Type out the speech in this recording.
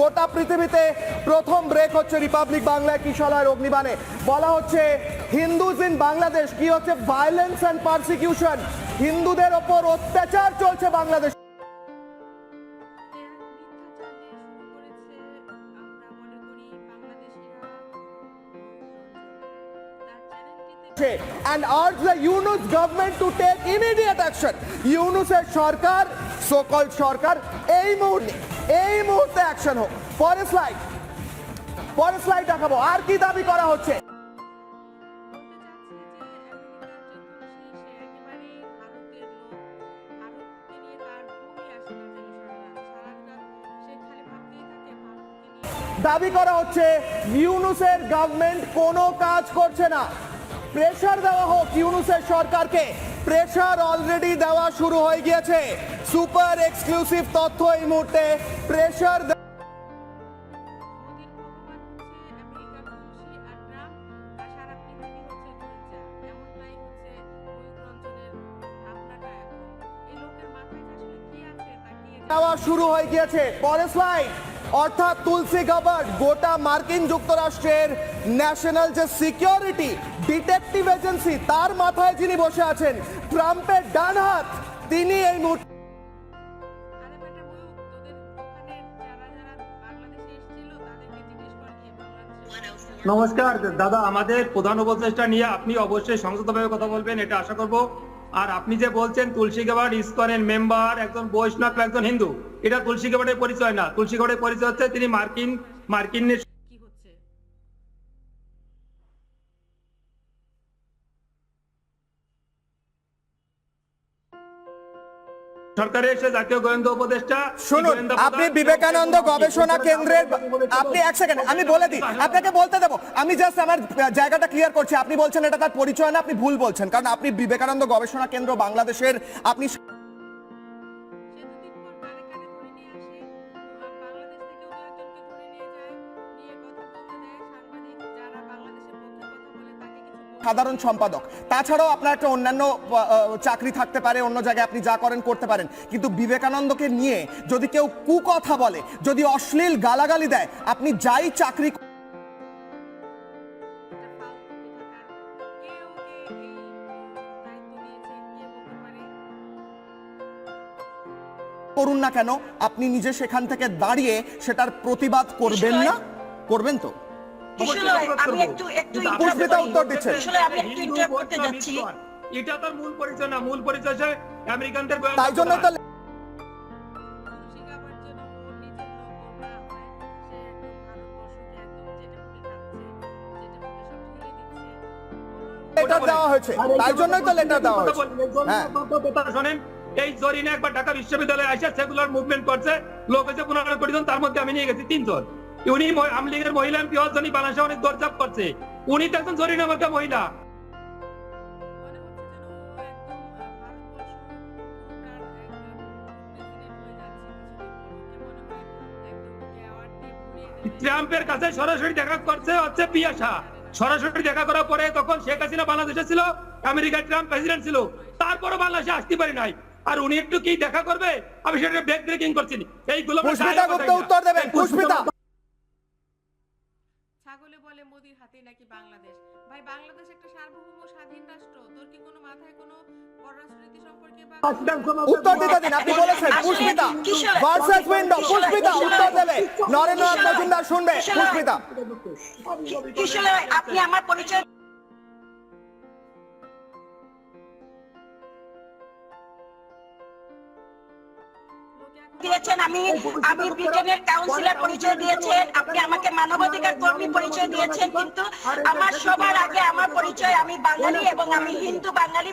গোটা পৃথিবীতে প্রথম ব্রেক হচ্ছে রিপাবলিক বাংলায় কিশলয়ের অগ্নিবাণে। বলা হচ্ছে হিন্দুজ ইন বাংলাদেশ, কি হচ্ছে ভায়োলেন্স অ্যান্ড পারসিকিউশন হিন্দুদের ওপর অত্যাচার চলছে Bangladesh. And urge the Yunus government to take immediate action. ইউনুসের সরকার সকল সরকার, এই মুহূর্তে এই মুহূর্তে অ্যাকশন হোক। পরে স্লাইড পরে স্লাইড দেখাবো। আর কি দাবি করা হচ্ছে? দাবি করা হচ্ছে, ইউনুসের গভর্নমেন্ট কোনো কাজ করছে না। প্রেশার দেওয়া হোক ইউনুসের সরকারকে। প্রেশার অলরেডি দেওয়া শুরু হয়ে গিয়েছে। সুপার এক্সক্লুসিভ তথ্য এই মুহূর্তে প্রেশার শুরু হয়ে গিয়েছে। পরের স্লাইড অর্থাৎ তুলসী গাবার্ড গোটা মার্কিন যুক্তরাষ্ট্রের ন্যাশনাল যে সিকিউরিটি ডিটেকটিভ এজেন্সি তার মাথায় যিনি বসে আছেন ট্রাম্পের ডান হাত তিনি এই মুহূর্তে নমস্কার, দাদা, আমাদের প্রধান উপদেষ্টা নিয়ে আপনি অবশ্যই সংযতভাবে কথা বলবেন, এটা আশা করব। আর আপনি যে বলছেন, তুলসী গেবার ইস্কনের মেম্বার, একজন বৈষ্ণব, একজন হিন্দু, এটা তুলসী গেবারের পরিচয় না। তুলসী গেবারের পরিচয় হচ্ছে তিনি মার্কিন মার্কিন সরকারের এসে জাতীয় গোয়েন্দা উপদেষ্টা শুনুন আপনি বিবেকানন্দ গবেষণা কেন্দ্রের আপনি এক সেকেন্ড আমি বলে দিই আপনাকে বলতে দেবো আমি জাস্ট আমার জায়গাটা ক্লিয়ার করছি আপনি বলছেন এটা তার পরিচয় না আপনি ভুল বলছেন কারণ আপনি বিবেকানন্দ গবেষণা কেন্দ্র বাংলাদেশের আপনি সাধারণ সম্পাদক। তাছাড়াও আপনার একটা অন্যান্য চাকরি থাকতে পারে অন্য জায়গায় আপনি যা করেন করতে পারেন। কিন্তু বিবেকানন্দকে নিয়ে যদি কেউ কুকথা বলে যদি অশ্লীল গালাগালি দেয় আপনি যাই চাকরি করুন না কেন আপনি নিজে সেখান থেকে দাঁড়িয়ে সেটার প্রতিবাদ করবেন না? করবেন তো? আমি একটু একটু। উত্তর দিচ্ছে। আমি একটু করতে যাচ্ছি। এটা তার মূল পরিচয় না মূল পরিচয় আমেরিকানদের তাই জন্য তো লেটার দেওয়া হয়েছে। তাই জন্যই তো লেটার দেওয়া হয়েছে। হ্যাঁ। এই জরিনা একবার ঢাকা বিশ্ববিদ্যালয়ে আসে সেগুলার মুভমেন্ট করছে। লোক হচ্ছে পনেরো কোটি জন তার মধ্যে আমি নিয়ে গেছি তিনজন। উনি আওয়ামী লীগের মহিলা এমপি হওয়ার জন্য বাংলাদেশে অনেক দরজাপ করছে। উনি তো একজন জরিনা মার্কা মহিলা। ট্রাম্পের কাছে সরাসরি দেখা করছে হচ্ছে পিয়াসা। সরাসরি দেখা করার পরে তখন শেখ হাসিনা বাংলাদেশে ছিল আমেরিকার ট্রাম্প প্রেসিডেন্ট ছিল। তারপরও বাংলাদেশে আসতে পারি নাই। আর উনি একটু কি দেখা করবে? আমি সেটা ব্রেক ব্রেকিং করছি। এইগুলো উত্তর দেবেন। পুষ্পিতা! বলে মোদির হাতে নাকি বাংলাদেশ? ভাই বাংলাদেশ একটা সার্বভৌম স্বাধীন রাষ্ট্র। তোর কি কোনো মাথায় কোনো পররাষ্ট্রনীতি সম্পর্কে বা উত্তর দিতে দিন আপনি বলেছেন পুষ্পিতা। ভার্সেস উইন্ডো পুষ্পিতা উত্তর দেবে। নরেন্দ্রনাথ কিশোর- মজুমদার শুনবে পুষ্পিতা। আপনি আমার পরিচয় দিয়েছেন আমি আমি ব্রিটেনের কাউন্সিলর পরিচয় দিয়েছেন আপনি আমাকে মানবাধিকার কর্মী পরিচয় দিয়েছেন কিন্তু আমার সবার আগে আমার পরিচয় আমি বাঙালি এবং আমি হিন্দু বাঙালি।